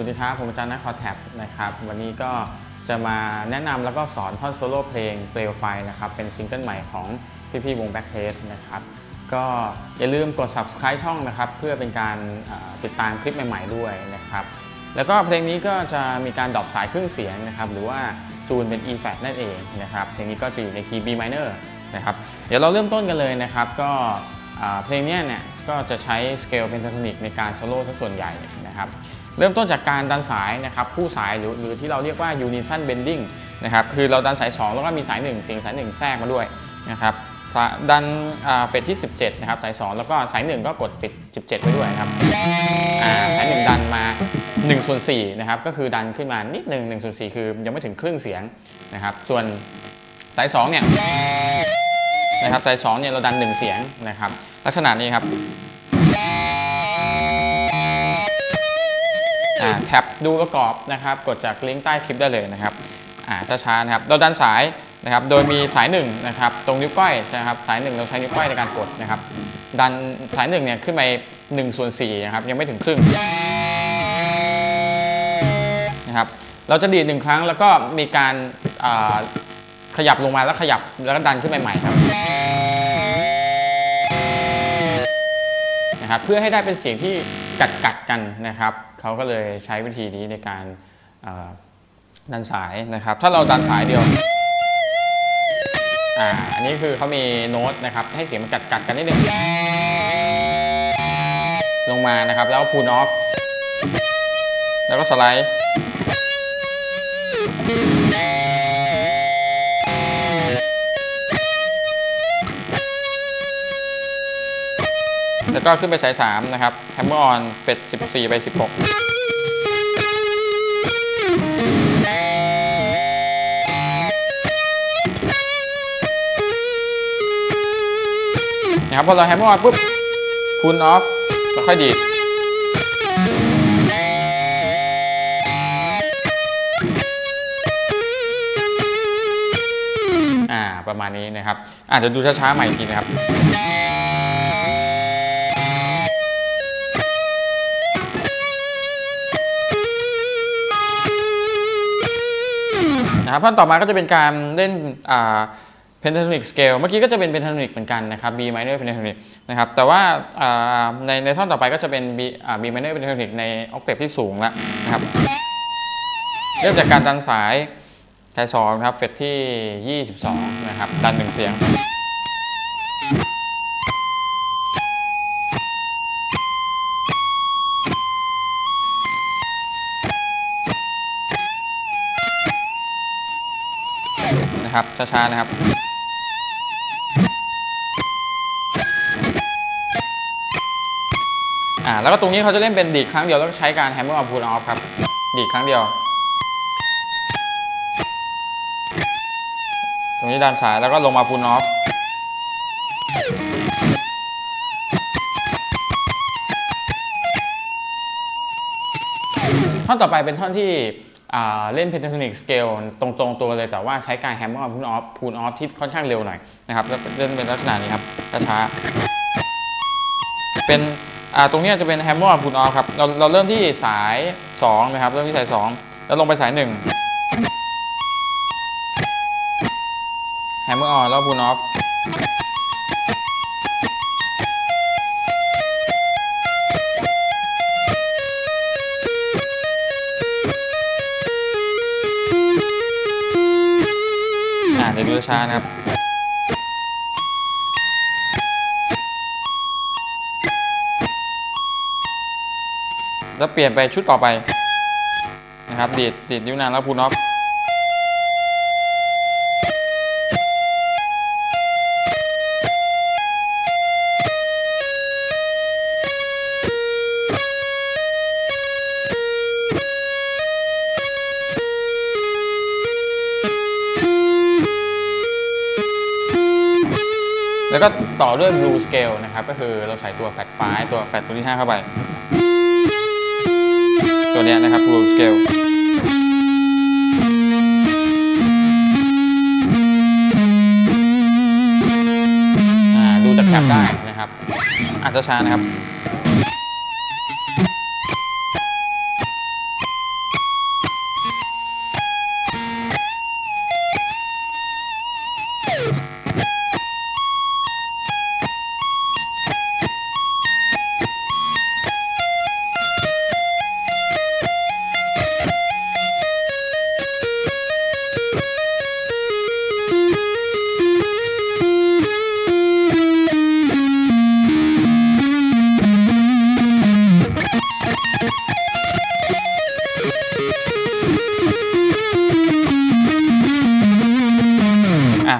สวัสดีครับ ผมอาจารย์นักคอแท็บนะครับ วันนี้ก็จะมาแนะนำแล้วก็สอนท่อนโซโล่เพลงเปลวไฟนะครับ เป็นซิงเกิลใหม่ของพี่ๆวง Back t a s t นะครับ ก็อย่าลืมกด subscribe ช่องนะครับ เพื่อเป็นการติดตามคลิปใหม่ๆด้วยนะครับ แล้วก็เพลงนี้ก็จะมีการดรอปสายเครื่องเสียงนะครับ หรือว่าจูนเป็น E flat นั่นเองนะครับ เพลงนี้ก็จะอยู่ในคีย์ B minor นะครับ เดี๋ยวเราเริ่มต้นกันเลยนะครับ ก็เพลงนี้เนี่ย ก็จะใช้สเกลเพนทาโทนิกในการโซโล่ซะส่วนใหญ่นะครับเริ่มต้นจากการดันสายนะครับคู่สายหรือหรือที่เราเรียกว่า unison bending นะครับคือเราดันสาย 2 แล้วก็มีสาย 1 เสียงสาย 1 แทรกมาด้วยนะครับดันเฟสที่ 17 นะครับ สาย 2 แล้วก็สาย 1 ก็กดเฟส17 ไปด้วยครับาสาย 1 ดันมา1ส่วน4นะครับก็คือดันขึ้นมานิดหนึ่ง1ส่วน4คือยังไม่ถึงครึ่งเสียงนะครับส่วนสาย 2 เนี่ย นะครับสาย2เนี่ยเราดัน1เสียงนะครับ ลักษณะนี้ครับแท็บดูประกอบนะครับ กดจากลิงก์ใต้คลิปได้เลยนะครับอ่าช้าๆนะครับเราดันสายนะครับ โดยมีสายหนึ่งนะครับ ตรงนิ้วก้อยใช่ไหมครับ สายหนึ่งเราใช้นิ้วก้อยในการกดนะครับ ดันสายหนึ่งเนี่ยขึ้นไป1ส่วน4นะครับ ยังไม่ถึงครึ่งนะครับ เราจะดีดหนึ่งครั้งแล้วก็มีการขยับลงมาแล้วขยับแล้วก็ดันขึ้นไปใหม่ครับ นะครับเพื่อให้ได้เป็นเสียงที่กัดกัดกันนะครับเขาก็เลยใช้วิธีนี้ในการดันสายนะครับ ถ้าเราดันสายเดียวอ่าอันนี้คือเขามีโน้ตนะครับให้เสียงมันกัดกัดกันนิดนึงลงมานะครับแล้วพูนออฟแล้วก็สไลด์ แล้วก็ขึ้นไปสาย 3 นะครับแฮมเมอร์ออนเฟด14 ไป 16นะครับพอเราแฮมเมอร์ออนปุ๊บพูนออฟแล้วค่อยดีดอ่าประมาณนี้นะครับอาจจะดูช้าๆใหม่อีกทีนะครับ นะครับขั้นต่อมาก็จะเป็นการเล่นอ่า pentatonic scale เมื่อกี้ก็จะเป็นเพนทาโทนิกเหมือนกันนะครับ B minor pentatonic นะครับแต่ว่าในในท่อนต่อไปก็จะเป็น B B minor pentatonic ในออกเทปที่สูงแล้วนะครับเริ่มจากการดันสายสายสองนะครับเฟสที่ 22 นะครับ ดันหนึ่งเสียง นะครับ ช้าๆ นะครับอ่าแล้วก็ตรงนี้เขาจะเล่นเป็นดีดครั้งเดียวแล้วใช้การ hammer on pull off ครับ ดีดครั้งเดียว ตรงนี้ด้านซ้ายแล้วก็ลงมา pull off ท่อนต่อไปเป็นท่อนที่ เล่น pentatonic scale ตรงๆตัวเลยแต่ว่าใช้การ hammer on pull off pull off ที่ค่อนข้างเร็วหน่อยนะครับแล้วเล่นเป็นลักษณะนี้ครับช้าเป็นตรงนี้จะเป็น hammer on pull off ครับเราเราเริ่มที่สาย2นะครับเริ่มที่สาย 2 แล้วลงไปสาย1 hammer on แล้ว pull off อ่าเดี๋ยวดู ช้าๆนะครับ แล้วเปลี่ยนไปชุดต่อไปนะครับดีดดีดนิ้วนางแล้วพูนอฟ ต่อด้วย blue scale นะครับ ก็คือเราใส่ตัว fat 5ตัว fat ตัวที่ 5 เข้าไป ตัวเนี้ยนะครับ blue scale อ่าดูจากแคปได้นะครับ อาจจะช้านะครับ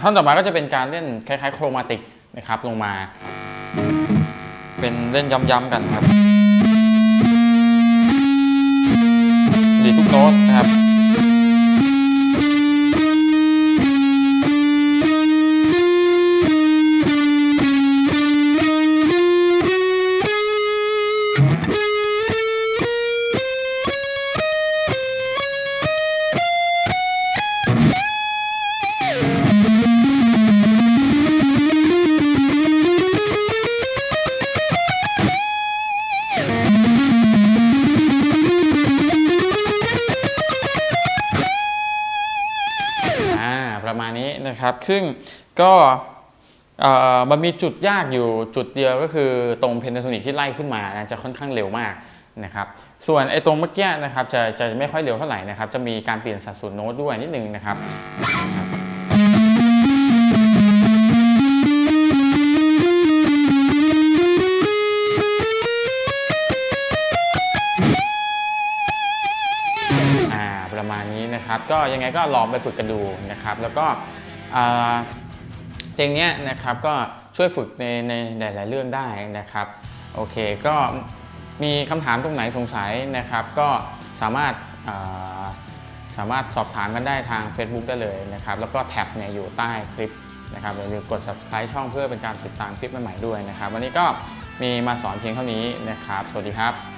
อนต่อมาก็จะเป็นการเล่นคล้ายๆ โครมาติกนะครับลงมา เป็นเล่นย้ำๆกันครับ ดีดทุกโน้ตนะครับ นะครับซึ่งก็มันมีจุดยากอยู่จุดเดียวก็คือตรงเพนทาโทนิกที่ไล่ขึ้นมานะจะค่อนข้างเร็วมากนะครับส่วนไอ้ตรงเมื่อกี้นะครับจะจะไม่ค่อยเร็วเท่าไหร่นะครับจะมีการเปลี่ยนสัดส่วนโน้ตด้วยนิดนึงนะครับประมาณนี้นะครับก็ยังไงก็ลองไปฝึกกันดูนะครับแล้วก็ เพลงนี้นะครับก็ช่วยฝึกในในหลาย ๆ เรื่องได้นะครับโอเคก็มีคำถามตรงไหนสงสัยนะครับ ก็สามารถาสามารถสอบถามกันได้ทาง Facebook ได้เลยนะครับ แล้วก็แท็บเนี่ยอยู่ใต้คลิปนะครับอย่าลืมกด subscribe ช่องเพื่อเป็นการติดตามคลิปใหม่ๆด้วยนะครับ วันนี้ก็มีมาสอนเพียงเท่านี้นะครับ สวัสดีครับ